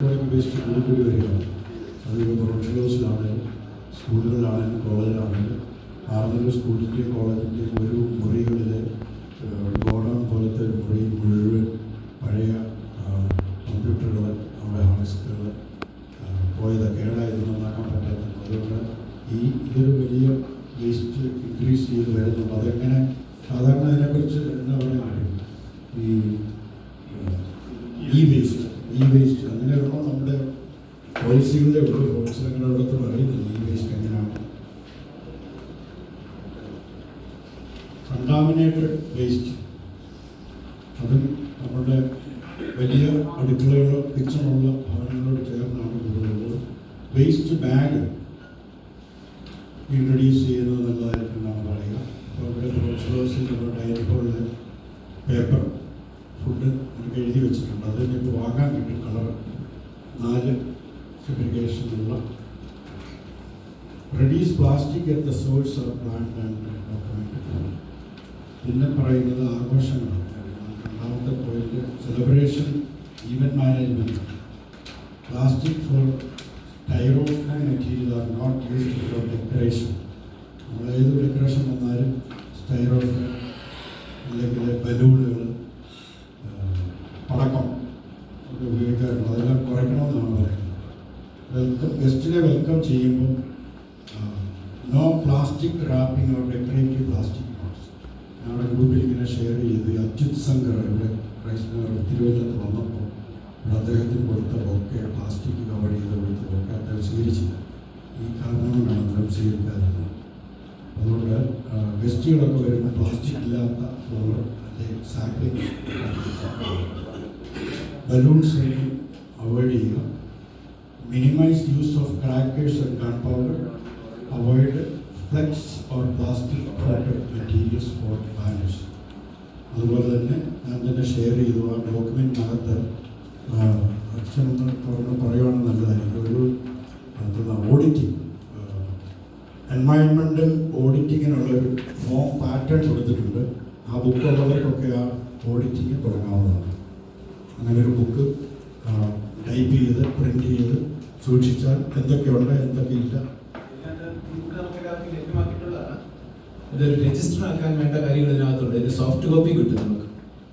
Waste കൂടി വരികയാണ് അത് പ്രൊഫഷണൽസിലാണെങ്കിലും സ്കൂളുകളിലാണെങ്കിലും കോളേജിലാണെങ്കിലും ആറുന്നൂർ സ്കൂളിന്റെയും കോളേജിന്റെയും ഒരു മുറികളിൽ ഗോഡൗൺ പോലത്തെ മുറി മുഴുവൻ പഴയ കമ്പ്യൂട്ടറുകൾ നമ്മുടെ ഹാർഡിസ്കുകൾ പോയത് കേടായത് നന്നാക്കാൻ പറ്റാത്തത് അതുകൊണ്ട് ഈ ഇതൊരു വലിയ വേസ്റ്റ് ഇൻക്രീസ് ചെയ്ത് വരുന്നുണ്ട്. അതെങ്ങനെ സാധാരണ അതിനെക്കുറിച്ച് എന്താ പറയുക ഈ ഇ ഇ വേസ്റ്റ് അങ്ങനെയുള്ള നമ്മുടെ പോളിസികളുടെ അങ്ങനെ അവിടുത്തെ പറയുന്നില്ല. ഈ വേസ്റ്റ് എങ്ങനെയാണ് കണ്ടാമിനേറ്റഡ് വേസ്റ്റ് അതും നമ്മുടെ വലിയ അടുക്കളകളോ കിച്ചണുള്ള ഭവനങ്ങളോട് ചേർന്നാണ് കൂടുതലുള്ളത് വേസ്റ്റ് ബാഗ് ഇൻട്രൊഡ്യൂസ് ചെയ്യുന്നത് എന്നുള്ളതായിരിക്കും എന്നാണ് പറയുക. അത് നിങ്ങൾക്ക് വാങ്ങാൻ കിട്ടും കളർ നാല് ഫെബ്രിക്കേഷനുള്ള reduce plastic at source plant and document പിന്നെ പറയുന്നത് ആഘോഷങ്ങളാണ്. രണ്ടാമത്തെ point celebration event management plastic for styrofoam material are not used for decoration നമ്മൾ ഏത് ഡെക്കറേഷൻ വന്നാലും സ്റ്റൈറോഫ് അല്ലെങ്കിൽ ബലൂണുകൾ ഗസ്റ്റിനെ വെൽക്കം ചെയ്യുമ്പോൾ no plastic wrapping or decorative plastic notes ഞങ്ങളുടെ ഗ്രൂപ്പിൽ ഇങ്ങനെ ഷെയർ ചെയ്ത്. അച്യുത് ശങ്കർ ഇവിടെ ക്രൈസ്തവർ തിരുവനന്തപുരത്ത് വന്നപ്പോൾ ഇവിടെ അദ്ദേഹത്തിന് കൊടുത്ത ബൊക്കെ പ്ലാസ്റ്റിക് കവർ ചെയ്ത് കൊടുത്ത ബൊക്കെ അദ്ദേഹം സ്വീകരിച്ചില്ല. ഈ കാരണങ്ങളാണ് അദ്ദേഹം സ്വീകരിക്കാതിരുന്നത്. അതുകൊണ്ട് ഗസ്റ്റുകളൊക്കെ വരുന്ന പ്ലാസ്റ്റിക് ഇല്ലാത്ത ഫ്ലവർ അല്ലെങ്കിൽ സാപ്ലിംഗ് ബലൂൺസ് അവോയ്ഡ് ചെയ്യുക. Minimise use of crackers and gunpowder, avoid flex or plastic coated materials for banners അതുപോലെ തന്നെ ഞാൻ തന്നെ ഷെയർ ചെയ്തു. ആ ഡോക്യുമെന്റിനകത്ത് അച്ഛനൊന്ന് തുറന്ന് പറയുവാണ് നല്ലതായിരിക്കും ഒരു എന്താ ഓഡിറ്റിംഗ് എൻവയൺമെന്റൽ ഓഡിറ്റിങ്ങിനുള്ള ഒരു ഫോം പാറ്റേൺ കൊടുത്തിട്ടുണ്ട്. ആ ബുക്ക് ഉള്ളവർക്കൊക്കെ ആ ഓഡിറ്റിങ് തുടങ്ങാവുന്നതാണ്. അങ്ങനെ ഒരു ബുക്ക് ടൈപ്പ് ചെയ്ത് പ്രിന്റ് സൂക്ഷിച്ചാൽ എന്തൊക്കെയുണ്ട് എന്തൊക്കെയില്ല. ഇതൊരു രജിസ്റ്റർ ആക്കാൻ വേണ്ട കാര്യങ്ങൾ ഇതിനകത്തുണ്ട്. ഇതിന് സോഫ്റ്റ് കോപ്പി കിട്ടും നമുക്ക്.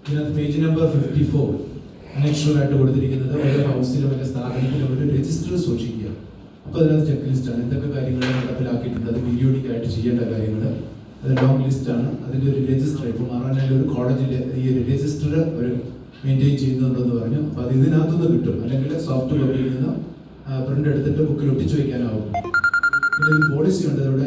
ഇതിനകത്ത് പേജ് നമ്പർ ഫിഫ്റ്റി ഫോർ ആയിട്ട് കൊടുത്തിരിക്കുന്നത് ഓരോ ഹൗസിലും അല്ലെങ്കിൽ സ്ഥാപനത്തിലും ഒരു രജിസ്റ്റർ സൂക്ഷിക്കുക. അപ്പോൾ അതിനകത്ത് ചെക്ക് ലിസ്റ്റാണ് എന്തൊക്കെ കാര്യങ്ങൾ നടപ്പിലാക്കിയിട്ടുണ്ട് അത് പീരിയോഡിക് ആയിട്ട് ചെയ്യേണ്ട കാര്യങ്ങൾ. അത് ലോങ് ലിസ്റ്റാണ് അതിന്റെ ഒരു രജിസ്റ്റർ ഇപ്പോൾ മാറാനായി ഒരു കോളേജിൽ ഈ ഒരു രജിസ്റ്റർ ഒരു മെയിന്റെയിൻ ചെയ്യുന്നുണ്ടെന്ന് പറഞ്ഞു. അപ്പോൾ അത് ഇതിനകത്തുനിന്ന് കിട്ടും. അല്ലെങ്കിൽ സോഫ്റ്റ് കോപ്പിയിൽ നിന്ന് പ്രിന്റ് എടുത്തിട്ട് ബുക്കിൽ ഒട്ടിച്ചു വയ്ക്കാനാവും പിന്നെ ഒരു പോളിസി ഉണ്ട് ഇവിടെ